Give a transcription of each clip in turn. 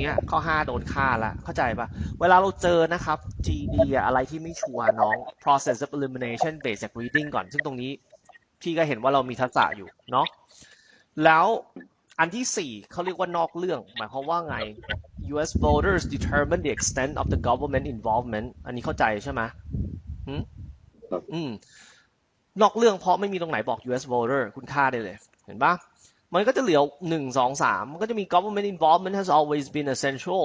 นี้ข้อห้าโดนฆ่าละเข้าใจปะเวลาเราเจอนะครับ GD อะอะไรที่ไม่ชัวร์น้อง process of elimination based จาก reading ก่อน ซึ่งตรงนี้พี่ก็เห็นว่าเรามีทักษะอยู่เนาะแล้วอันที่สี่เขาเรียกว่านอกเรื่อง หมายความว่าไง U.S. voters determine the extent of the government involvement อันนี้เข้าใจใช่ไหมหืมครับอืมนอกเรื่องเพราะไม่มีตรงไหนบอก U.S. voter คุณค่าได้เลย เห็นปะ มันก็จะเหลือหนึ่งสองสามมันก็จะมี government involvement has always been essential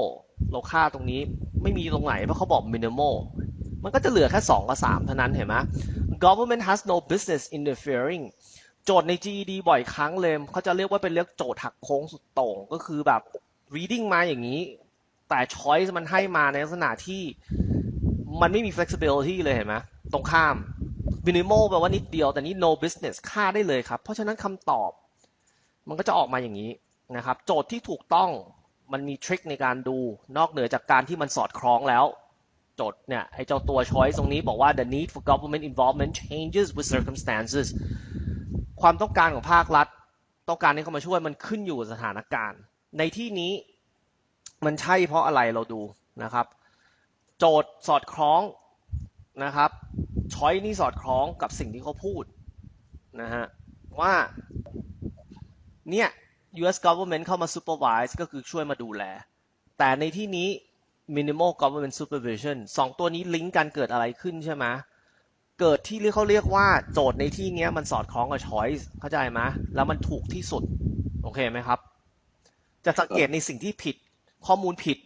เราค่าตรงนี้ไม่มีตรงไหน เพราะเขาบอก minimal มันก็จะเหลือแค่สองกับสามเท่านั้นเห็นไหม government has no business interfering โจทย์ใน GED บ่อยครั้งเลยเขาจะเรียกว่าเป็นเรียกโจทย์หักโค้งสุดโต่งก็คือแบบ reading มาอย่างนี้ แต่ choice มันให้มาในลักษณะที่มันไม่มี flexibility เลยเห็นไหมตรงข้าม minimal แปลว่านิดเดียวแต่นี่ no business ค่าได้เลยครับ เพราะฉะนั้นคำตอบ มันก็จะออกมาอย่างนี้นะครับ โจทย์ที่ถูกต้องมันมีทริคในการดูนอกเหนือจากการที่มันสอดคล้องแล้วโจทย์เนี่ยไอ้เจ้าตัว choice ตรงนี้บอกว่า the need for government involvement changes with circumstances ความต้องการของภาครัฐ ต้องการให้เขามาช่วยมันขึ้นอยู่กับสถานการณ์ ในที่นี้มันใช่เพราะอะไรเราดูนะครับ โจทย์สอดคล้องนะครับช้อยนี่สอดคล้องกับสิ่งที่เขาพูดนะฮะว่า เนี่ย U.S. government เข้ามา supervise ก็คือช่วยมาดูแล แต่ในที่นี้ minimal government supervision สองตัวนี้ลิงก์กันเกิดอะไรขึ้นใช่ไหมเกิดที่เขาเรียกว่าโจทย์ในที่นี้มันสอดคล้องกับ choice เข้าใจไหมแล้วมันถูกที่สุด โอเคไหมครับ จะสังเกตในสิ่งที่ผิดข้อมูลผิด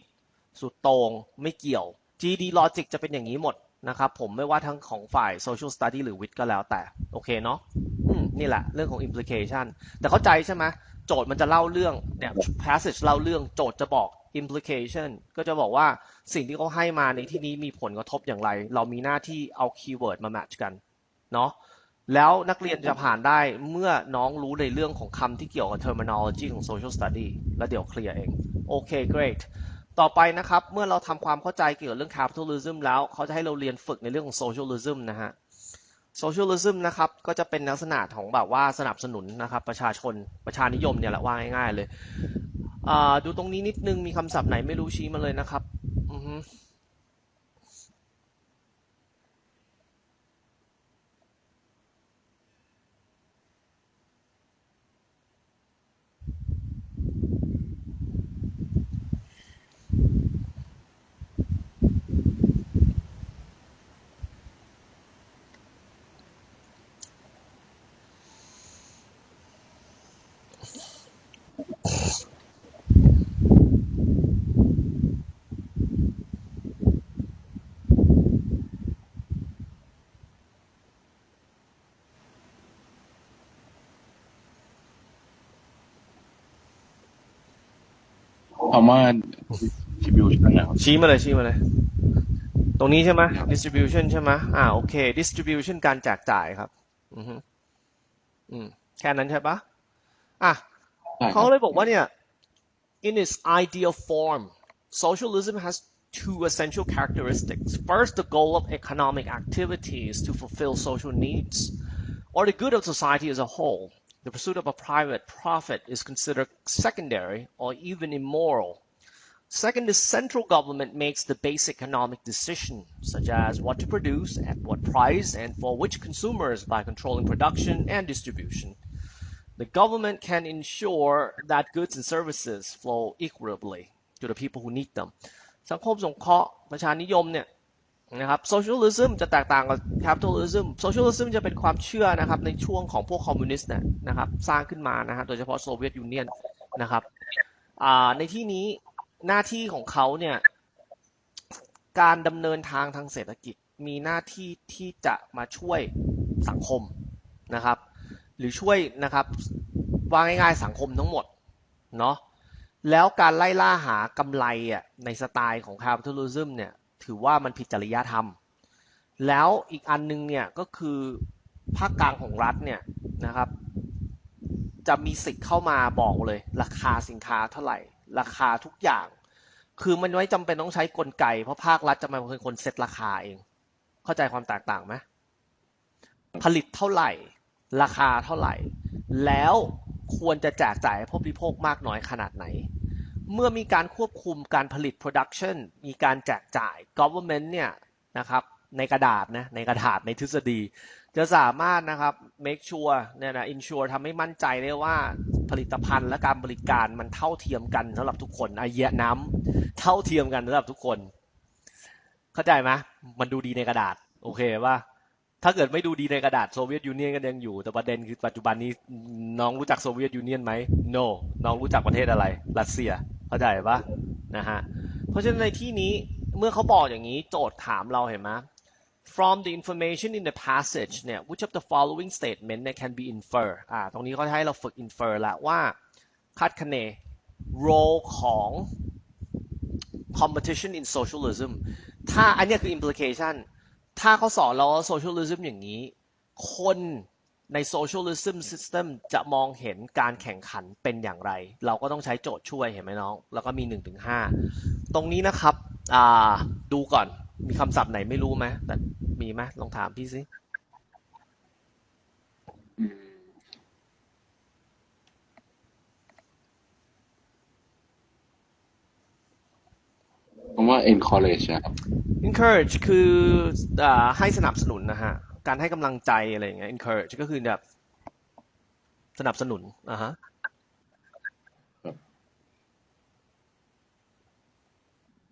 สุดต่งไม่เกี่ยว GD logic จะเป็นอย่างนี้หมดนะครับ ผมไม่ว่าทั้งของฝ่าย social study หรือวิทย์ก็แล้วแต่ โอเคเนาะ นี่แหละเรื่องของ implication แต่เข้าใจใช่ไหมโจทย์มันจะเล่าเรื่องเนี่ย passage เล่าเรื่องโจทย์จะบอก implication ก็จะบอกว่าสิ่งที่เขาให้มาในที่นี้มีผลกระทบอย่างไร เรามีหน้าที่เอา keyword มา match กันเนาะแล้วนักเรียนจะผ่านได้เมื่อน้องรู้ในเรื่องของคำที่เกี่ยวกับ terminology ของ social study แล้วเดี๋ยวเคลียร์เองโอเค great ต่อไปนะครับ เมื่อเราทำความเข้าใจเกี่ยวกับเรื่อง capitalism แล้วเขาจะให้เราเรียนฝึกในเรื่องของ socialism นะฮะ socialism นะครับก็จะเป็นลักษณะของแบบว่าสนับสนุนนะครับประชาชนประชานิยมเนี่ยแหละว่าง่ายๆเลย ดูตรงนี้นิดนึงมีคำศัพท์ไหนไม่รู้ชี้มาเลยนะครับ อือ ฮึคำว่า distribution นะครับ ชี้มาเลยชี้มาเลย ตรงนี้ใช่ไหม distribution ใช่ไหมอ่าโอเค distribution การแจกจ่ายครับ อือฮึอืมแค่นั้นใช่ปะอะใช่คเขารับเลยบอกว่าเนี่ย in its ideal form socialism has two essential characteristics first the goal of economic activity is to fulfill social needs or the good of society as a whole the pursuit of a private profit is considered secondary or even immoral Second, the central government makes the basic economic decision, such as what to produce, at what price, and for which consumers by controlling production and distribution. The government can ensure that goods and services flow equitably to the people who need them. สังคมสงเคราะห์ประชานิยมเนี่ย นะครับ socialism จะแตกต่างกับ capitalism socialism จะเป็นความเชื่อนะครับในช่วงของพวกคอมมิวนิสต์เนี่ยนะครับ สร้างขึ้นมานะฮะโดยเฉพาะโซเวียตยูเนียนนะครับในที่นี้หน้าที่ของเขาเนี่ยการดำเนินทางทางเศรษฐกิจมีหน้าที่ที่จะมาช่วยสังคมนะครับ หรือช่วยนะครับว่าง่ายๆสังคมทั้งหมดเนาะแล้วการไล่ล่าหากำไรอะในสไตล์ของ capitalism เนี่ย ถือว่ามันผิดจริยธรรม แล้วอีกอันนึงเนี่ยก็คือภาคกลางของรัฐเนี่ยนะครับ จะมีสิทธิ์เข้ามาบอกเลย ราคาสินค้าเท่าไหร่ ราคาทุกอย่าง คือมันไม่จำเป็นต้องใช้กลไก เพราะภาครัฐจะมาเป็นคนเซ็ตราคาเอง เข้าใจความแตกต่างไหมผลิตเท่าไหร่ ราคาเท่าไหร่ แล้วควรจะแจกจ่ายให้ผู้บริโภคมากน้อยขนาดไหน เมื่อมีการควบคุมการผลิต production มีการแจกจ่าย government เนี่ยนะครับในกระดาษนะในกระดาษในทฤษฎี จะสามารถนะครับ make sure เนี่ยนะ ensure ทำให้มั่นใจได้ว่าผลิตภัณฑ์และการบริการมันเท่าเทียมกันสำหรับทุกคนไอเหี้ยน้ำเท่าเทียมกันสำหรับทุกคน เข้าใจไหมมันดูดีในกระดาษ โอเคป่ะถ้าเกิดไม่ดูดีในกระดาษโซเวียตยูเนียนก็ยังอยู่ แต่ประเด็นคือปัจจุบันนี้น้องรู้จักโซเวียตยูเนียนไหม no น้องรู้จักประเทศอะไร รัสเซีย เข้าใจป่ะนะฮะเพราะฉะนั้นในที่นี้เมื่อเขาบอกอย่างนี้โจทย์ถามเราเห็นไหม from the information in the passage เนี่ย which of the following statement เนี่ย can be infer อ่าตรงนี้เขาให้เราฝึก infer แล้วว่าคาดคะเน role ของ competition in socialism ถ้าอันนี้คือ implication ถ้าเขาสอนเราว่า socialism อย่างนี้ คน ใน socialism system จะมองเห็นการแข่งขันเป็นอย่างไร เราก็ต้องใช้โจทย์ช่วยเห็นไหมน้อง แล้วก็มี1นถึงหตรงนี้นะครับอ่าดูก่อนมีคำศัพท์ไหนไม่รู้ไหมแต่มีไหมลองถามพี่สิอืมผมว่า encourage อะครับ encourage คืออ่าให้สนับสนุนนะฮะ การให้กำลังใจอะไรอย่างเงี้ย encourage ก็คือแบบสนับสนุนอะฮะ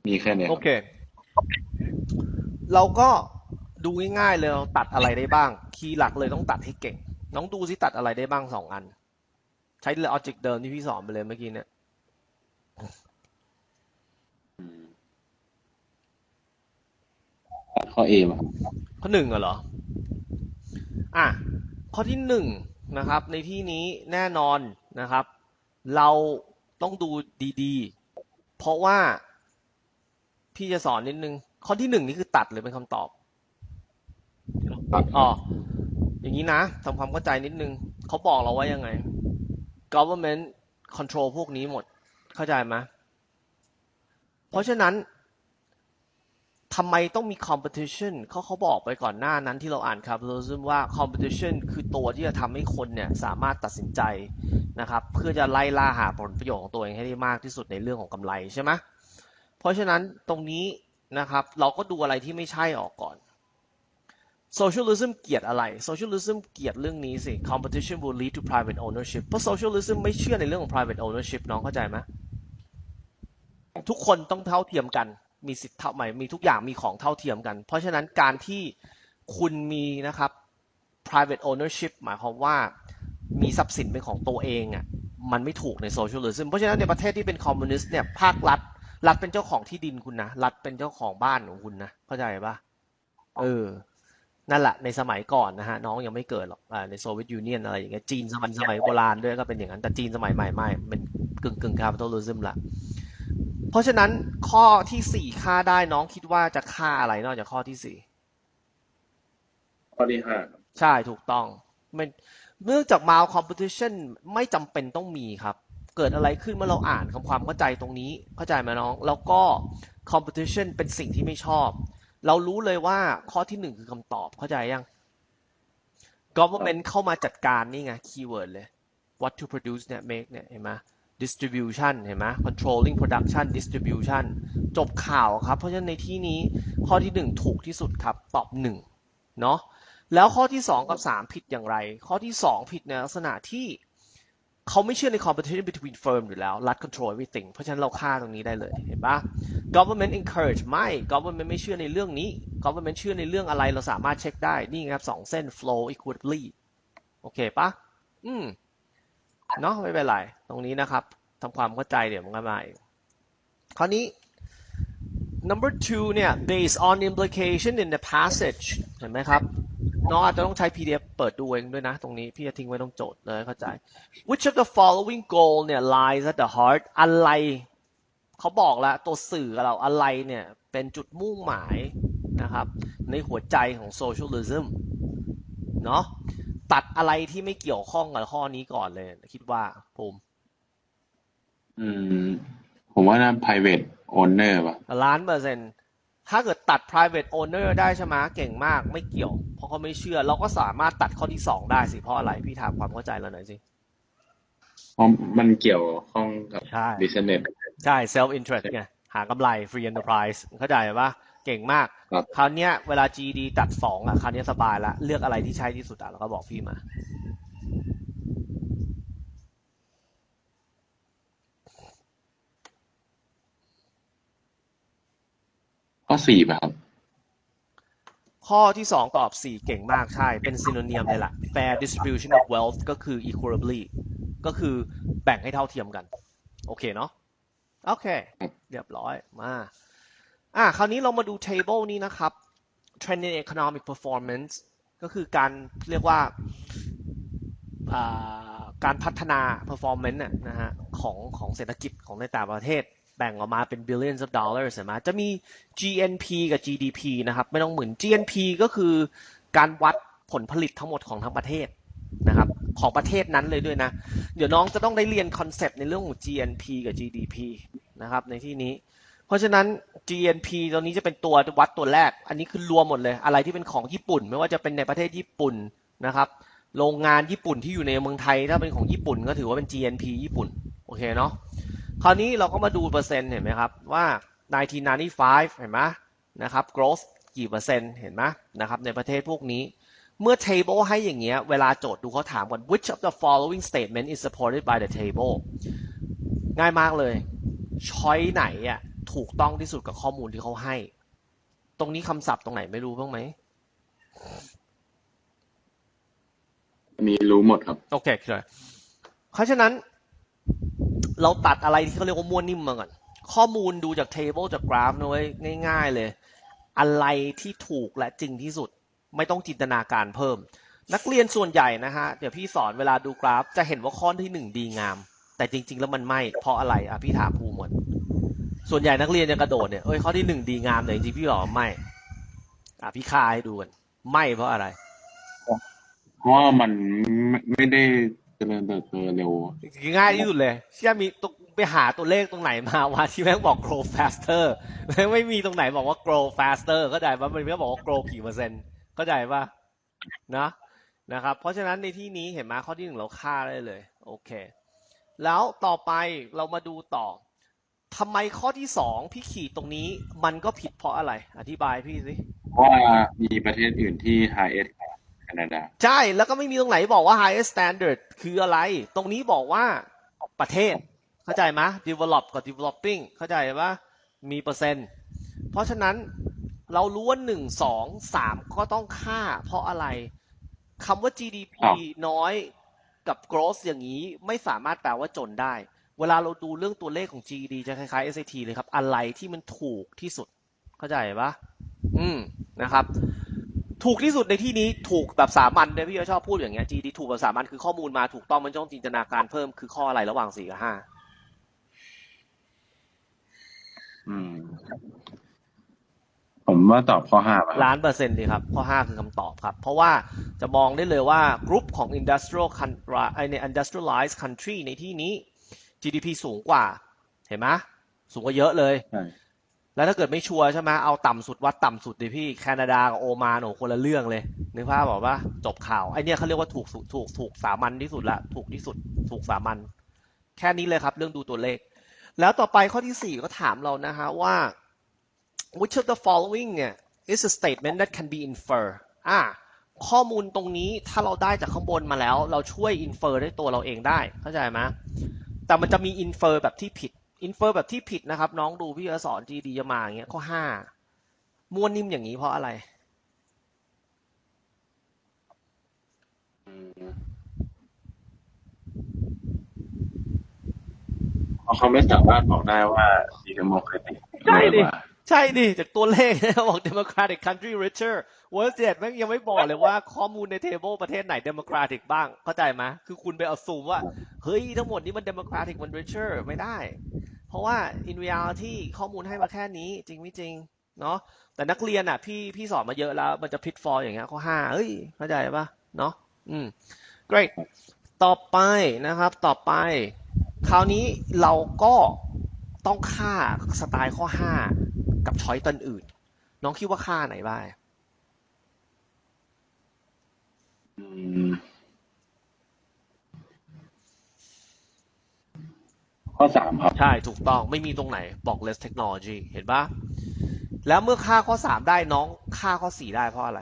มีแค่เนี้ยคโอรับเค เราก็ดูง่ายๆเลยเราตัดอะไรได้บ้าง คีย์หลักเลยต้องตัดให้เก่ง น้องดูสิตัดอะไรได้บ้างสองอัน ใช้ลอจิกเดิมที่พี่สอนไปเลยเมื่อกี้เนี่ยอืมข้อ A มาครับข้อหนึ่งอะเหรอ อะข้อที่หนึ่งนะครับ ในที่นี้แน่นอนนะครับ เราต้องดูดีๆ เพราะว่าพี่จะสอนนิดนึง ข้อที่หนึ่งนี่คือตัดหรือเป็นคำตอบตัดคอ๋รัอบอย่างนี้นะทำความเข้าใจนิดนึง เขาบอกเราว่ายังไง government control พวกนี้หมด เข้าใจไหมเพราะฉะนั้น ทำไมต้องมี competition เขาเขาบอกไปก่อนหน้านั้นที่เราอ่าน capitalism ว่า competition คือตัวที่จะทำให้คนเนี่ยสามารถตัดสินใจนะครับ เพื่อจะไล่ล่าหาผลประโยชน์ของตัวเองให้ได้มากที่สุดในเรื่องของกำไรใช่ไหมเพราะฉะนั้นตรงนี้นะครับเราก็ดูอะไรที่ไม่ใช่ออกก่อน socialism เกลียดอะไร socialism เกลียดเรื่องนี้สิ competition will lead to private ownership เพราะ socialism ไม่เชื่อในเรื่องของ private ownership น้องเข้าใจไหมทุกคนต้องเท่าเทียมกัน มีสิทธิ์เท่าไหมมีทุกอย่างมีของเท่าเทียมกัน เพราะฉะนั้นการที่คุณมีนะครับ private ownership หมายความว่ามีทรัพย์สินเป็นของตัวเองอะมันไม่ถูกใน socialism เพราะฉะนั้นในประเทศที่เป็นคอมมิวนิสต์เนี่ยภาครัฐ รัฐเป็นเจ้าของที่ดินคุณนะ รัฐเป็นเจ้าของบ้านของคุณนะ เข้าใจปะเออ นั่นแหละในสมัยก่อนนะฮะ น้องยังไม่เกิดหรอกในโซเวียตยูเนียนอะไรอย่างเงี้ยจีนสมัยสมัยโบราณด้วยก็เป็นอย่างนั้น แต่จีนสมัยใหม่ไม่เป็นกึ่งกึ่งคาปิตอลิซึมละ เพราะฉะนั้นข้อที่สี่ค่าได้น้องคิดว่าจะค่าอะไรนอกจากข้อที่สี่ข้อที่ห้าครับใช่ถูกต้องมันเนื่องจาก mild competition ไม่จำเป็นต้องมีครับ เกิดอะไรขึ้นเมื่อเราอ่านคำความเข้าใจตรงนี้เข้าใจไหมน้อง แล้วก็ competition เป็นสิ่งที่ไม่ชอบ เรารู้เลยว่าข้อที่หนึ่งคือคำตอบเข้าใจยัง government เข้ามาจัดการนี่ไง keyword เลย what to produce เนี่ย make เนี่ยเห็นไหม distribution เห็นไหม controlling production distribution จบข่าวครับ เพราะฉะนั้นในที่นี้ข้อที่หนึ่งถูกที่สุดครับ ตอบหนึ่งเนาะ แล้วข้อที่สองกับสามผิดอย่างไร ข้อที่สองผิดในลักษณะที่เขาไม่เชื่อใน competition between firm อยู่แล้ว รัฐ control everything เพราะฉะนั้นเราฆ่าตรงนี้ได้เลย เห็นปะ government encourage ไม่ government ไม่เชื่อในเรื่องนี้ government เชื่อในเรื่องอะไร เราสามารถเช็คได้ นี่ครับสองเส้น flow equitably โอเคปะ อืม เนาะไม่เป็นไร ตรงนี้นะครับทำความเข้าใจเดี๋ยวมันก็มาเองคราวนี้ number two เนี่ย based on implication in the passage เห็นไหมครับน้องอาจจะต้องใช้ PDF เปิดดูเองด้วยนะ ตรงนี้พี่จะทิ้งไว้ตรงโจทย์เลยเข้าใจ which of the following goal เนี่ย lies at the heart อะไรเขาบอกแล้วตัวสื่อกับเราอะไรเนี่ย เป็นจุดมุ่งหมายนะครับ ในหัวใจของ socialism เนาะ ตัดอะไรที่ไม่เกี่ยวข้องกับข้อนี้ก่อนเลย คิดว่าภูมิอืม ผมว่าน่า private owner ป่ะล้านเปอร์เซ็นต์ถ้าเกิดตัด private owner ได้ใช่ไหมเก่งมากไม่เกี่ยว เพราะเขาไม่เชื่อ เราก็สามารถตัดข้อที่สองได้สิ เพราะอะไร พี่ถามความเข้าใจเราหน่อยสิเพราะมันเกี่ยวข้องกับใช่ business ใช่ self interest ไงหากำไร free enterprise เข้าใจปะ เก่งมาก ครับคราวเนี้ยเวลา GD ตัดสองอะ คราวเนี้ยสบายละ เลือกอะไรที่ใช่ที่สุดอะ แล้วก็บอกพี่มา ข้อสี่ป่ะครับ ข้อที่สองตอบสี่เก่งมากใช่ เป็น synonym เลยล่ะ fair distribution of wealth ก็คือ equably ก็คือแบ่งให้เท่าเทียมกัน โอเคเนาะ โอเค เรียบร้อยมา อะคราวนี้เรามาดู table นี้นะครับ trend in economic performance ก็คือการเรียกว่าการพัฒนา performance น่ะนะฮะของของเศรษฐกิจของในต่างประเทศ แบ่งออกมาเป็น billions of dollars เห็นไหมจะมี GNP กับ GDP นะครับ ไม่ต้องเหมือน GNP ก็คือการวัดผลผลิตทั้งหมดของทั้งประเทศนะครับของประเทศนั้นเลยด้วยนะ เดี๋ยวน้องจะต้องได้เรียนคอนเซปต์ในเรื่องของ GNP กับ GDP นะครับในที่นี้ เพราะฉะนั้น GNP ตัวนี้จะเป็นตัววัดตัวแรก อันนี้คือรวมหมดเลย อะไรที่เป็นของญี่ปุ่น ไม่ว่าจะเป็นในประเทศญี่ปุ่นนะครับ โรงงานญี่ปุ่นที่อยู่ในเมืองไทย ถ้าเป็นของญี่ปุ่นก็ถือว่าเป็น GNP ญี่ปุ่น โอเคเนาะ คราวนี้เราก็มาดูเปอร์เซ็นต์เห็นไหมครับว่า 1995 เห็นไหมนะครับ growth กี่เปอร์เซ็นต์เห็นไหมนะครับในประเทศพวกนี้ เมื่อ table ให้อย่างเงี้ย เวลาโจทย์ดูเขาถามก่อน which of the following statement is supported by the table ง่ายมากเลยช้อยไหนอะ ถูกต้องที่สุดกับข้อมูลที่เขาให้ ตรงนี้คำศัพท์ตรงไหนไม่รู้บ้างไหม มีรู้หมดครับ โอเคเลยเพราะฉะนั้น เราตัดอะไรที่เขาเรียกว่าม้วนนิ่มมาก่อน ข้อมูลดูจาก table จากกราฟนะเว้ยง่าย ๆ เลย อะไรที่ถูกและจริงที่สุด ไม่ต้องจินตนาการเพิ่ม นักเรียนส่วนใหญ่นะฮะ เดี๋ยวพี่สอนเวลาดูกราฟ จะเห็นว่าข้อที่หนึ่งดีงาม แต่จริง ๆ แล้วมันไม่ เพราะอะไรอะพี่ถามภูมิหมด ส่วนใหญ่นักเรียนจะกระโดดเนี่ยเอ้ยข้อที่หนึ่งดีงามแต่จริงๆพี่บอกว่าไม่ อะพี่คายให้ดูกันไม่เพราะอะไร เพราะว่ามันไม่ไม่ได้เจริญเติบโตเร็ว ง่ายที่สุดเลยเชื่อมีตรงไปหาตัวเลขตรงไหนมาว่าที่แม่งบอก grow faster แม่งไม่มีตรงไหนบอกว่า grow faster เข้าใจปะมันไม่บอกว่า grow กี่เปอร์เซ็นต์เข้าใจปะนะนะครับ เพราะฉะนั้นในที่นี้เห็นไหมข้อที่หนึ่งเราฆ่าได้เลย โอเค แล้วต่อไปเรามาดูต่อ ทำไมข้อที่สองพี่ขีดตรงนี้มันก็ผิดเพราะอะไร อธิบายพี่สิเพราะว่ามีประเทศอื่นที่ highest กว่าแคนาดาใช่แล้วก็ไม่มีตรงไหนบอกว่า highest standard คืออะไร ตรงนี้บอกว่าประเทศเข้าใจไหม develop กับ developing เข้าใจปะมีเปอร์เซ็นต์ เพราะฉะนั้นเรารู้ว่าหนึ่งสองสามก็ต้องค่า เพราะอะไรคำว่า GDP ครับน้อยกับ growth อย่างนี้ไม่สามารถแปลว่าจนได้ เวลาเราดูเรื่องตัวเลขของ GDP จะคล้ายๆ SAT เลยครับ อะไรที่มันถูกที่สุด เข้าใจปะอืมนะครับ ถูกที่สุดในที่นี้ถูกแบบสามัญเนี่ยพี่ก็ชอบพูดอย่างเงี้ย GD ถูกแบบสามัญคือข้อมูลมาถูกต้องมันต้องจินตนาการเพิ่มคือข้ออะไรระหว่างสี่กับห้าอืม ผมว่าตอบข้อห้าป่ะครับล้านเปอร์เซ็นต์ดีครับ ข้อห้าคือคำตอบครับ เพราะว่าจะมองได้เลยว่ากรุ๊ปของ industrial country ไอใน industrialized country ในที่นี้ GDP สูงกว่า เห็นไหมสูงกว่าเยอะเลยใช่แล้วถ้าเกิดไม่ชัวร์ใช่ไหมเอาต่ำสุดวัดต่ำสุดดิพี่แคนาดากับโอมานโอ้คนละเรื่องเลยนึกภาพบอกว่าจบข่าวไอเนี้ยเขาเรียกว่าถูกสุดถูกถูกสามัญที่สุดละถูกที่สุด ถูกสามัญแค่นี้เลยครับ เรื่องดูตัวเลข แล้วต่อไปข้อที่สี่ก็ถามเรานะฮะว่า which of the following เนี่ย is a statement that can be infer อ่าข้อมูลตรงนี้ถ้าเราได้จากข้างบนมาแล้ว เราช่วย infer ได้ตัวเราเองได้ เข้าใจไหม แต่มันจะมี infer แบบที่ผิด infer แบบที่ผิดนะครับ น้องดูพี่จะสอน GD จะมาอย่างเงี้ยข้อห้าม้วนนิ่มอย่างนี้เพราะอะไรเพราะเขาไม่สามารถบอกได้ว่าดีเดโมแครติกใช่ดิกว่า ใช่ดิจากตัวเลขบอก democratic country richer world state แม่งยังไม่บอกเลยว่าข้อมูลใน table ประเทศไหน democratic บ้าง เข้าใจไหมคือคุณไปเอาซูมว่า เฮ้ย ทั้งหมดนี้มัน democratic มัน richer ไม่ได้ เพราะว่า in reality ข้อมูลให้มาแค่นี้จริงไม่จริงเนาะแต่นักเรียนอะ พี่พี่สอนมาเยอะแล้ว มันจะ pitfall อย่างเงี้ยข้อห้าเฮ้ย เข้าใจปะเนาะอืม great ต่อไปนะครับ ต่อไป คราวนี้เราก็ต้องค่าสไตล์ข้อห้า กับช้อยตันอื่น น้องคิดว่าค่าไหนบ้างอืมข้อสามครับ ใช่ถูกต้องไม่มีตรงไหนบอก less technology เห็นปะแล้วเมื่อค่าข้อสามได้น้องค่าข้อสี่ได้เพราะอะไร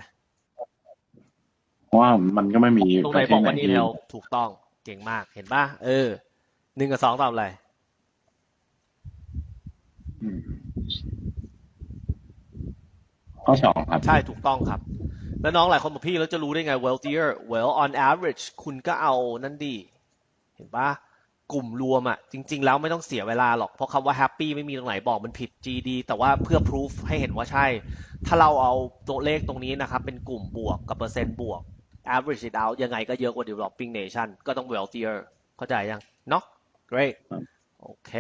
เพราะว่ามันก็ไม่มีตรงปไหนระเทบอศกไหนว่านี่ที่เทลถูกต้องเก่งมากเห็นปะเออหนึ่งกับสองตอบอะไร อืม ข้อสองครับ ใช่ถูกต้องครับ แล้วน้องหลายคนบอกพี่แล้วจะรู้ได้ไง wealthier well on average คุณก็เอานั่นดี เห็นปะกลุ่มรวมอะจริง ๆ แล้วไม่ต้องเสียเวลาหรอก เพราะคำว่า happy ไม่มีตรงไหนบอกมันผิด GD แต่ว่าเพื่อ proof ให้เห็นว่าใช่ ถ้าเราเอาตัวเลขตรงนี้นะครับ เป็นกลุ่มบวกกับเปอร์เซ็นต์บวก average it out ยังไงก็เยอะกว่า developing nation ก็ต้อง wealthier เข้าใจยังเนาะ great ครับโอเค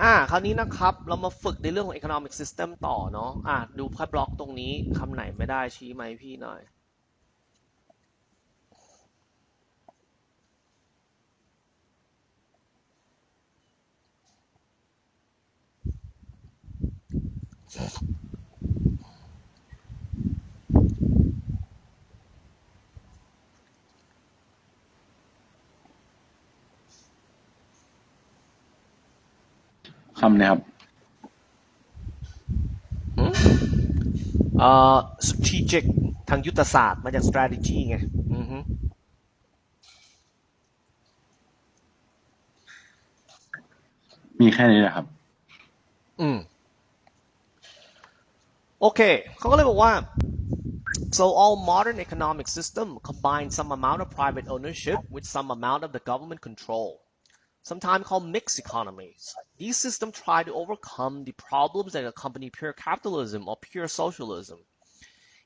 อ่าคราวนี้นะครับเรามาฝึกในเรื่องของ economic system ต่อเนาะอ่าดูแค่บล็อกตรงนี้คำไหนไม่ได้ชี้ไหมพี่หน่อย คำเนี้ยครับ เอ่อ strategic ทางยุทธศาสตร์มาจาก strategy ไงอือฮึมีแค่นี้แหละครับ อืม โอเค เขาก็เลยบอกว่า so all modern economic system combine some amount of private ownership with some amount of the government control sometimes called mixed economies. These systems try to overcome the problems that accompany pure capitalism or pure socialism.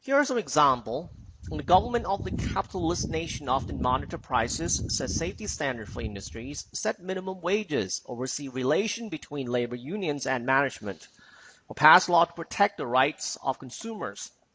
Here are some examples. The government of the capitalist nation often monitor prices, set safety standards for industries, set minimum wages, oversee relation between labor unions and management, or pass law to protect the rights of consumers.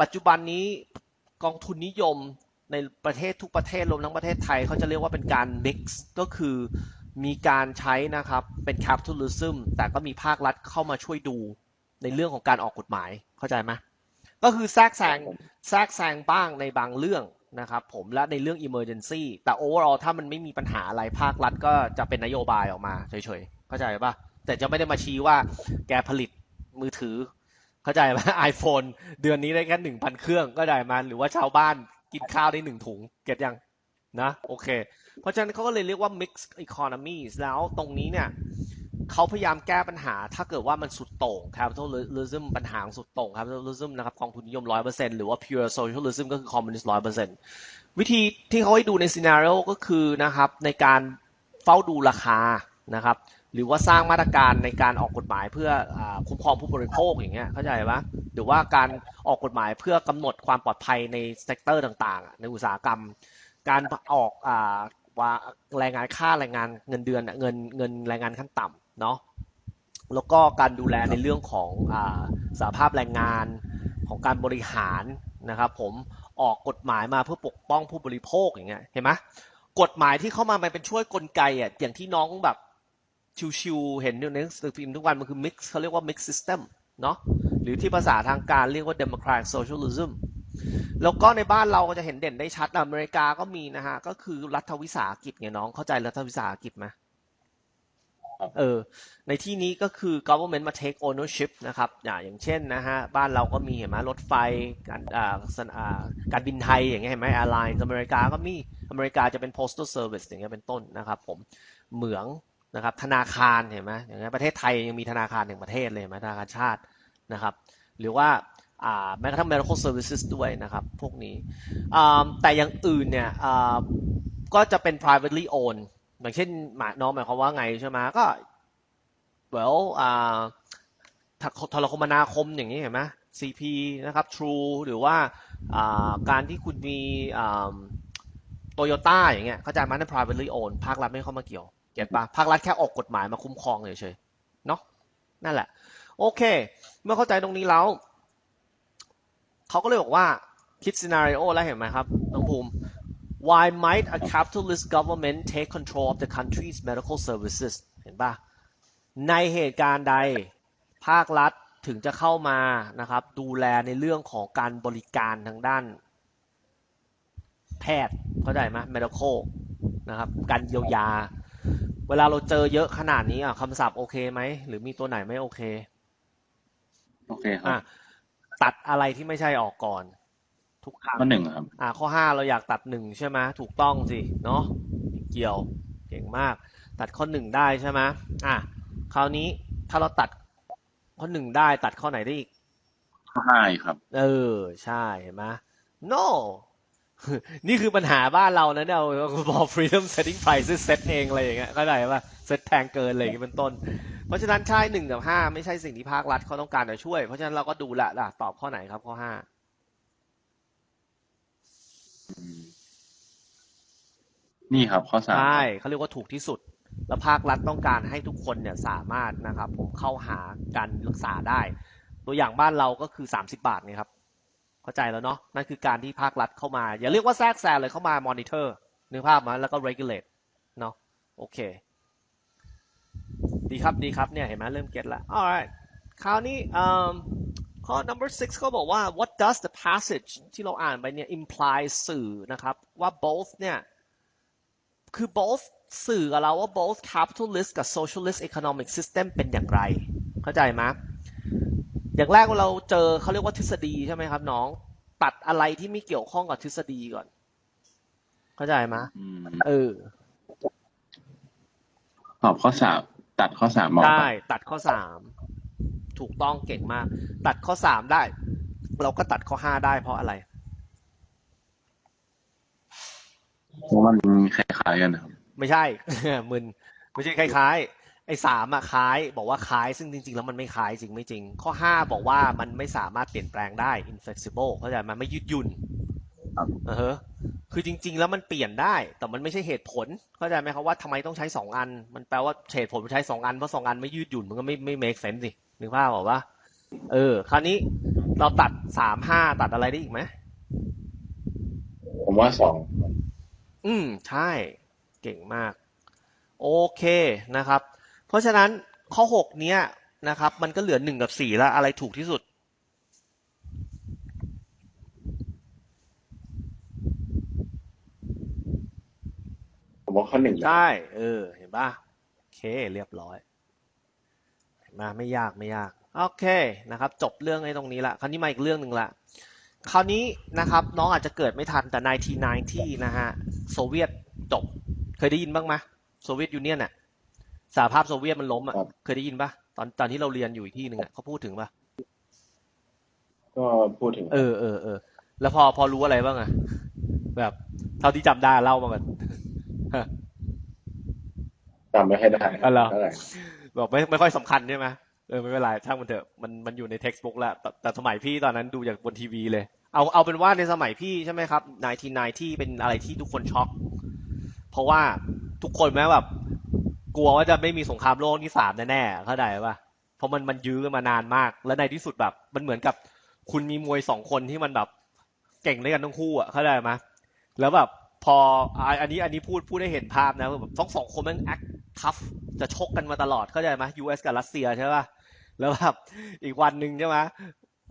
ปัจจุบันนี้กองทุนนิยมในประเทศทุกประเทศรวมทั้งประเทศไทยเขาจะเรียกว่าเป็นการ mix ก็คือมีการใช้นะครับเป็น capitalism แต่ก็มีภาครัฐเข้ามาช่วยดูในเรื่องของการออกกฎหมายเข้าใจไหมก็คือแทรกแซงแทรกแซงบ้างในบางเรื่องนะครับผมและในเรื่อง emergency แต่ overall ถ้ามันไม่มีปัญหาอะไรภาครัฐก็จะเป็นนโยบายออกมาเฉยๆเข้าใจปะแต่จะไม่ได้มาชี้ว่าแกผลิตมือถือ เข้าใจไหม iPhone เดือนนี้ได้แค่หนึ่งพันเครื่องก็ได้มาหรือว่าชาวบ้านกินข้าวได้หนึ่งถุง เก็ตยังนะโอเค เพราะฉะนั้นเขาก็เลยเรียกว่า mixed economies แล้วตรงนี้เนี่ยเขาพยายามแก้ปัญหา ถ้าเกิดว่ามันสุดโต่ง capitalism ปัญหาสุดโต่ง capitalism นะครับกองทุนนิยมร้อยเปอร์เซ็นต์หรือว่า pure socialism ก็คือ communist ร้อยเปอร์เซ็นต์วิธีที่เขาให้ดูใน scenario ก็คือนะครับในการเฝ้าดูราคา นะครับหรือว่าสร้างมาตรการในการออกกฎหมายเพื่ออคุ้มครองผู้บริโภคอย่างเงี้ยเข้าใจปะหรือว่าการออกกฎหมายเพื่อกำหนดความปลอดภัยในเซกเตอร์ต่างๆ ในอุตสาหกรรม การออกอว่าแรงงานค่าแรงงานเงินเดือนเงินเงินแรงงานขั้นต่ำเนาะแล้วก็การดูแลในเรื่องของอสาภาพแรงงานของการบริหารนะครับผมออกกฎหมายมาเพื่อปกป้องผู้บริโภคอย่างเงี้ยเห็นไหมกฎหมายที่เข้ามามันเป็นช่วยกลไกอะอย่างที่น้องแบบ ชิวๆเห็นอยู่ในหนังสือพิมพ์ทุกวันมันคือ mix เขาเรียกว่า mix system เนาะหรือที่ภาษาทางการเรียกว่า democratic socialism แล้วก็ในบ้านเราก็จะเห็นเด่นได้ชัดอเมริกาก็มีนะฮะ ก็คือรัฐวิสาหกิจไงน้องเข้าใจรัฐวิสาหกิจไหมเออในที่นี้ก็คือ government มา take ownership นะครับอย่างอย่างเช่นนะฮะ บ้านเราก็มีเห็นไหมรถไฟการอ่าสนอ่าการบินไทยอย่างเงี้ยเห็นไหม airlines อเมริกาก็มีอเมริกาจะเป็น postal service อย่างเงี้ยเป็นต้นนะครับผมเหมือง นะครับธนาคารเห็นไหมอย่างเงี้ยประเทศไทยยังมีธนาคารแห่งประเทศเลยไหมธนาคารชาตินะครับหรือว่าแม้กระทั่ง medical services ด้วยนะครับพวกนี้แต่อย่างอื่นเนี่ยก็จะเป็น privately owned อย่างเช่นหมาน้องหมายความว่าไงใช่ไหมก็ well โทรคมนาคมอย่างนี้เห็นไหม CP นะครับ True หรือว่าการที่คุณมีโตโยต้าอย่างเงี้ยเข้าใจไหมนั่น privately owned ภาครัฐไม่เข้ามาเกี่ยว เก็ตปะภาครัฐแค่ออกกฎหมายมาคุ้มครองเฉยๆเนาะนั่นแหละ โอเค เมื่อเข้าใจตรงนี้แล้วเขาก็เลยบอกว่าคิดซีนารีโอแล้วเห็นไหมครับน้องภูมิ why might a capitalist government take control of the country's medical services เห็นปะในเหตุการณ์ใดภาครัฐถึงจะเข้ามานะครับ ดูแลในเรื่องของการบริการทางด้าน แพทย์เข้าใจไหม medical นะครับ การเยียวยา เวลาเราเจอเยอะขนาดนี้อะคำศัพท์โอเคไหม หรือมีตัวไหนไม่โอเค โอเคครัอะบตัดอะไรที่ไม่ใช่ออกก่อน ทุกครั้งข้อหนึ่งครับ อ่า ข้อห้าเราอยากตัดหนึ่งใช่ไหมถูกต้องสิเนาะเกี่ยวเก่งมาก ตัดข้อหนึ่งได้ใช่ไหมอะคราวนี้ถ้าเราตัดข้อหนึ่งได้ตัดข้อไหนได้อีกข้อห้าอีกครับ เออ ใช่เห็นไหม no นี่คือปัญหาบ้านเรานะเนี่ยเราบอก freedom setting prices set เองอะไรอย่างเงี้ยเข้าใจป่ะ set แพงเกินอะไรอย่างเงี้ยเป็นต้น เพราะฉะนั้นใช่หนึ่งกับห้าไม่ใช่สิ่งที่ภาครัฐเขาต้องการจะช่วย เพราะฉะนั้นเราก็ดูละล่ะตอบข้อไหนครับข้อห้านี่ครับข้อสามใช่เขาเรียกว่าถูกที่สุด แล้วภาครัฐต้องการให้ทุกคนเนี่ยสามารถนะครับ ผมเข้าหาการรักษาได้ ตัวอย่างบ้านเราก็คือสามสิบาทไงครับ เข้าใจแล้วเนาะนั่นคือการที่ภาครัฐเข้ามา อย่าเรียกว่าแทรกแซงเลยเข้ามามอนิเตอร์นึกภาพมาแล้วก็ regulate เนาะโอเค ดีครับดีครับเนี่ยเห็นไหมเริ่มเก็ตละ alright คราวนี้ข้อ number six เขาบอกว่า what does the passage ที่เราอ่านไปเนี่ย imply สื่อนะครับว่า both เนี่ยคือ both สื่อกับเราว่า both capitalist กับ socialist economic system เป็นอย่างไร เข้าใจไหม อย่างแรกเราเจอเขาเรียกว่าทฤษฎีใช่ไหมครับ น้อง ตัดอะไรที่ไม่เกี่ยวข้องกับทฤษฎีก่อน เข้าใจไหมอืมเออตอบข้อสามตัดข้อสามออกได้ตัดข้อสามถูกต้องเก่งมาก ตัดข้อสามได้ เราก็ตัดข้อห้าได้เพราะอะไรเพราะมันคล้ายๆกันนะครับ ไม่ใช่มึนไม่ใช่คล้ายๆ ไอ้สามอะคล้ายบอกว่าคล้ายซึ่งจริง ๆ แล้วมันไม่คล้ายจริงไม่จริง ข้อห้าบอกว่ามันไม่สามารถเปลี่ยนแปลงได้ inflexible เข้าใจไหมไม่ยืดหยุ่นครับเออฮะคือจริง ๆ แล้วมันเปลี่ยนได้ แต่มันไม่ใช่เหตุผลเข้าใจไหมครับว่าทำไมต้องใช้สองอัน มันแปลว่าเหตุผลมันใช้สองอันเพราะสองอันไม่ยืดหยุ่นมันก็ไม่ไม่ make sense สินึกภาพบอกว่า เออ คราวนี้เราตัดสามห้าตัดอะไรได้อีกไหมผมว่าสองอืมใช่ เก่งมาก โอเคนะครับเพ ราะฉะนั้นข้อหกเนี้ยนะครับ มันก็เหลือหนึ่งกับสี่แล้ว อะไรถูกที่สุด ผมว่าข้อหนึ่งใช่เออ เห็นป่ะ โอเค เรียบร้อย เห็นไหมไม่ยากไม่ยาก โอเคนะครับ จบเรื่องไอ้ตรงนี้ละ คราวนี้มาอีกเรื่องหนึ่งละคราวนี้นะครับ น้องอาจจะเกิดไม่ทันแต่ 1990 นะฮะ โซเวียตจบ เคยได้ยินบ้างไหมโซเวียตยูเนียนอะ สหภาพโซเวียตมันล้มอะเคยได้ยินปะตอนตอนที่เราเรียนอยู่อีกที่หนึ่งอะเขาพูดถึงปะก็พูดถึง เออเออเออแล้วพอพอรู้อะไรบ้างอะแบบเท่าที่จำได้เล่ามากันจำไม่ให้ได้อ๋อเหรอเท่าไหร่บอกไม่ไม่ค่อยสำคัญใช่ไหมเออไม่เป็นไรช่างมันเถอะมันมันอยู่ใน textbook แล้วแต่แต่สมัยพี่ตอนนั้นดูจากบนทีวีเลย เอาเอาเป็นว่าในสมัยพี่ใช่ไหมครับ1990เป็นอะไรที่ทุกคนช็อก เพราะว่าทุกคนแม้แบบ กลัวว่าจะไม่มีสงครามโลกที่สามแน่ๆเข้าใจป่ะเพราะมันมันยื้อกันมานานมาก แล้วในที่สุดแบบ มันเหมือนกับคุณมีมวยสองคนที่มันแบบเก่งด้วยกันทั้งคู่อะเข้าใจไหมแล้วแบบพออันนี้อันนี้พูดพูดได้เห็นภาพนะแบบต้องสองคนแมันแอคทัฟจะชกกันมาตลอดเข้าใจไหม US กับรัสเซียใช่ป่ะแล้วแบบอีกวันหนึ่งใช่ไหม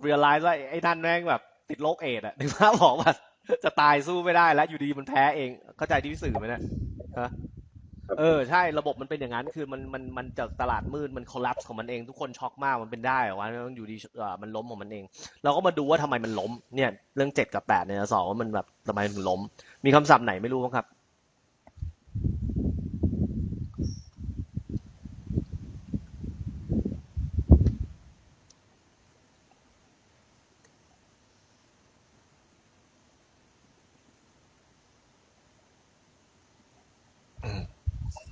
เรียลไลซ์ว่าไอ้นั่นแม่งแบบติดโรคเอดส์อะนึกว่าบอกว่าจะตายสู้ไม่ได้แล้วอยู่ดีมันแพ้เองเข้าใจที่พี่สื่อไหมเนี่ยฮะ เออใช่ระบบมันเป็นอย่างนั้นคือมันมันมันจากตลาดมืดมันคอลลัปส์ของมันเองทุกคนช็อกมากมันเป็นได้เหรอวะมันอยู่ดีเอ่อมันล้มของมันเอง เราก็มาดูว่าทำไมมันล้มเนี่ยเรื่องเจ็ดกับแปดเนี่ยสองว่ามันแบบทำไมมันล้ม มีคำศัพท์ไหนไม่รู้ครับ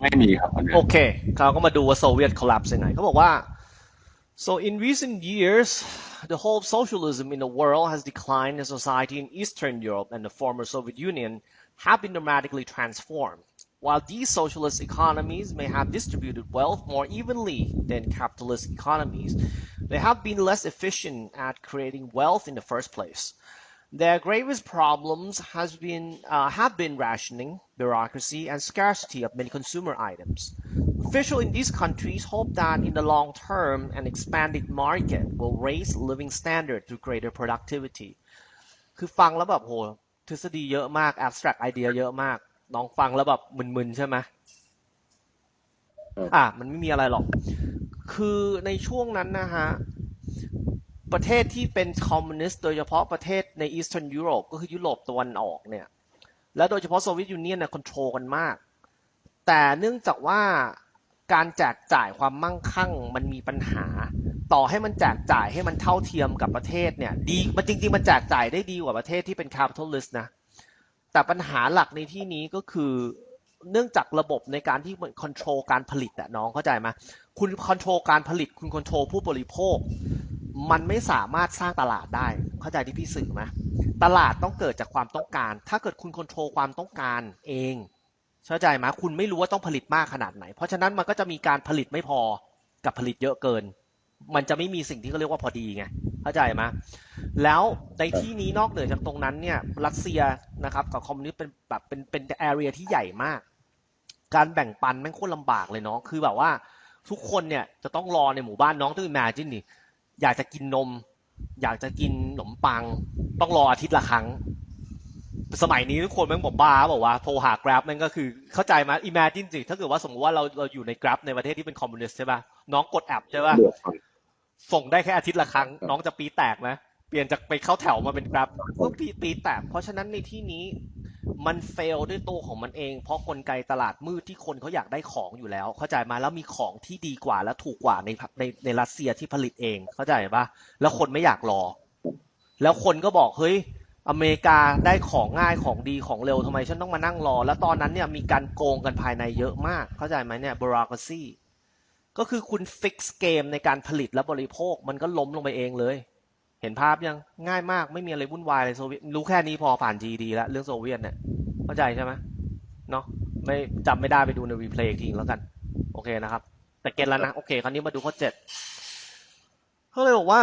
ไม่มีครับอันนี้ โอเคเขาก็มาดูว่าโซเวียต collapse ยังไงเขาบอกว่า so in recent years the whole of socialism in the world has declined and society in Eastern Europe and the former Soviet Union have been dramatically transformed. While these socialist economies may have distributed wealth more evenly than capitalist economies, they have been less efficient at creating wealth in the first place. Their gravest problems has been uh, have been rationing, bureaucracy, and scarcity of many consumer items. Officials in these countries hope that in the long term, an expanded market will raise living standard through greater productivity. คือฟังแล้วแบบโหทฤษฎีเยอะมาก abstract idea เยอะมาก น้องฟังแล้วแบบมึนๆใช่ไหม ครับ อ่ะมันไม่มีอะไรหรอก คือในช่วงนั้นนะฮะ ประเทศที่เป็นคอมมิวนิสต์โดยเฉพาะประเทศในอีสเทิร์นยุโรปก็คือยุโรปตะวันออกเนี่ยและโดยเฉพาะโซเวียตยูเนียนเนี่ยคอนโทรลกันมาก แต่เนื่องจากว่าการแจกจ่ายความมั่งคั่งมันมีปัญหา ต่อให้มันแจกจ่ายให้มันเท่าเทียมกับประเทศเนี่ยดีมันจริง ๆ มันแจกจ่ายได้ดีกว่าประเทศที่เป็น capitalist นะแต่ปัญหาหลักในที่นี้ก็คือเนื่องจากระบบในการที่มันคอนโทรลการผลิตอะน้องเข้าใจไหมคุณคอนโทรลการผลิต คุณคอนโทรลผู้บริโภค มันไม่สามารถสร้างตลาดได้ เข้าใจที่พี่สื่อไหมตลาดต้องเกิดจากความต้องการ ถ้าเกิดคุณคอนโทรลความต้องการเองเข้าใจไหมคุณไม่รู้ว่าต้องผลิตมากขนาดไหน เพราะฉะนั้นมันก็จะมีการผลิตไม่พอกับผลิตเยอะเกิน มันจะไม่มีสิ่งที่เขาเรียกว่าพอดีไงเข้าใจไหมแล้วในที่นี้นอกเหนือจากตรงนั้นเนี่ยรัสเซียนะครับกับคอมมิวนิสต์เป็นแบบเป็นเป็นแอเรียที่ใหญ่มาก การแบ่งปันแม่งโคตรลำบากเลยเน้องคือแบบว่าทุกคนเนี่ยจะต้องรอในหมู่บ้านน้องต้อง imagine ดิ อยากจะกินนม อยากจะกินขนมปัง ต้องรออาทิตย์ละครั้ง สมัยนี้ทุกคนแม่งบอกบ้าบอกว่าโทรหา Grab แม่งก็คือเข้าใจไหม imagine สิถ้าเกิดว่าสมมติว่าเราเราอยู่ใน Grab ในประเทศที่เป็นคอมมิวนิสต์ใช่ป่ะน้องกดแอปใช่ป่ะเดือดครับส่งได้แค่อาทิตย์ละครั้งครับน้องจะปีแตกไหมเปลี่ยนจากไปเข้าแถวมาเป็น Grab ก็ปีปีแตกเพราะฉะนั้นในที่นี้ มันเฟลด้วยตัวของมันเอง เพราะกลไกตลาดมืดที่คนเขาอยากได้ของอยู่แล้ว เข้าใจมาแล้วมีของที่ดีกว่าและถูกกว่าในในในรัสเซียที่ผลิตเอง เข้าใจปะแล้วคนไม่อยากรอ แล้วคนก็บอกเฮ้ยอเมริกาได้ของง่ายของดีของเร็วทำไมฉันต้องมานั่งรอ แล้วตอนนั้นเนี่ยมีการโกงกันภายในเยอะมาก เข้าใจไหมเนี่ย bureaucracy ก็คือคุณฟิกซ์เกมในการผลิตและบริโภค มันก็ล้มลงไปเองเลย เห็นภาพยังง่ายมากไม่มีอะไรวุ่นวายเลยโซเวียตรู้แค่นี้พอผ่าน GD แล้วเรื่องโซเวียตเนี่ยเข้าใจใช่ไหมเนาะไม่จำไม่ได้ไปดูในรีเพลย์อีกทีแล้วกัน โอเคนะครับ แต่เก็ตแล้วนะ โอเค คราวนี้มาดูข้อเจ็ดเขาเลยบอกว่า